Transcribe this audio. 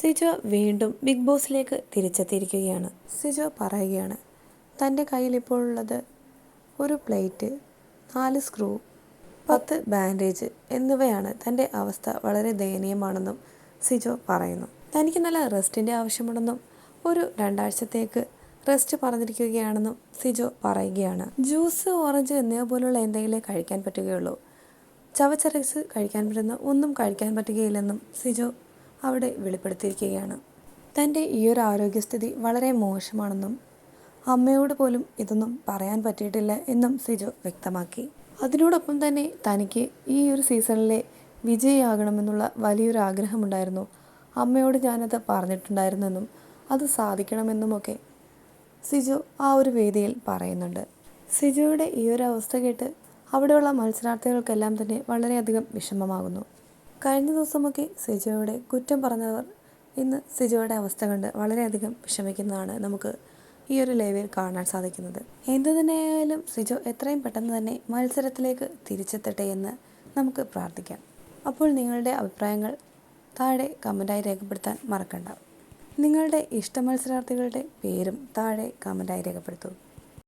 സിജോ വീണ്ടും ബിഗ് ബോസിലേക്ക് തിരിച്ചെത്തിയിരിക്കുകയാണ്. സിജോ പറയുകയാണ് തന്റെ കയ്യിൽ ഇപ്പോൾ ഉള്ളത് ഒരു പ്ലേറ്റ് നാല് സ്ക്രൂ പത്ത് ബാൻഡേജ് എന്നിവയാണ്. തന്റെ അവസ്ഥ വളരെ ദയനീയമാണെന്നും സിജോ പറയുന്നു. തനിക്ക് നല്ല റെസ്റ്റിന്റെ ആവശ്യമുണ്ടെന്നും ഒരു രണ്ടാഴ്ചത്തേക്ക് റെസ്റ്റ് പറഞ്ഞിരിക്കുകയാണെന്നും സിജോ പറയുകയാണ്. ജ്യൂസ് ഓറഞ്ച് എന്നിവ പോലുള്ള എന്തെങ്കിലും കഴിക്കാൻ പറ്റുകയുള്ളൂ. ചവച്ചരച്ച് കഴിക്കാൻ പറ്റുന്ന ഒന്നും കഴിക്കാൻ പറ്റുകയില്ലെന്നും സിജോ അവിടെ വെളിപ്പെടുത്തിയിരിക്കുകയാണ്. തന്റെ ഈ ഒരു ആരോഗ്യസ്ഥിതി വളരെ മോശമാണെന്നും അമ്മയോട് പോലും ഇതൊന്നും പറയാൻ പറ്റിയിട്ടില്ല എന്നും സിജു വ്യക്തമാക്കി. അതിനോടൊപ്പം തന്നെ തനിക്ക് ഈ ഒരു സീസണിലെ വിജയിയാകണമെന്നുള്ള വലിയൊരു ആഗ്രഹമുണ്ടായിരുന്നു. അമ്മയോട് ഞാനത് പറഞ്ഞിട്ടുണ്ടായിരുന്നെന്നും അത് സാധിക്കണമെന്നുമൊക്കെ സിജു ആ ഒരു വേദിയിൽ പറയുന്നുണ്ട്. സിജുയുടെ ഈ ഒരു അവസ്ഥ കേട്ട് അവിടെയുള്ള മത്സരാർത്ഥികൾക്കെല്ലാം തന്നെ വളരെയധികം വിഷമമാകുന്നു. കഴിഞ്ഞ ദിവസമൊക്കെ സിജോയുടെ കുറ്റം പറഞ്ഞവർ ഇന്ന് സിജോയുടെ അവസ്ഥ കണ്ട് വളരെയധികം വിഷമിക്കുന്നതാണ് നമുക്ക് ഈ ഒരു ലൈവിൽ കാണാൻ സാധിക്കുന്നത്. എന്തു തന്നെയായാലും സിജോ എത്രയും പെട്ടെന്ന് തന്നെ മത്സരത്തിലേക്ക് തിരിച്ചെത്തട്ടെ എന്ന് നമുക്ക് പ്രാർത്ഥിക്കാം. അപ്പോൾ നിങ്ങളുടെ അഭിപ്രായങ്ങൾ താഴെ കമന്റായി രേഖപ്പെടുത്താൻ മറക്കണ്ട. നിങ്ങളുടെ ഇഷ്ട മത്സരാർത്ഥികളുടെ പേരും താഴെ കമന്റായി രേഖപ്പെടുത്തൂ.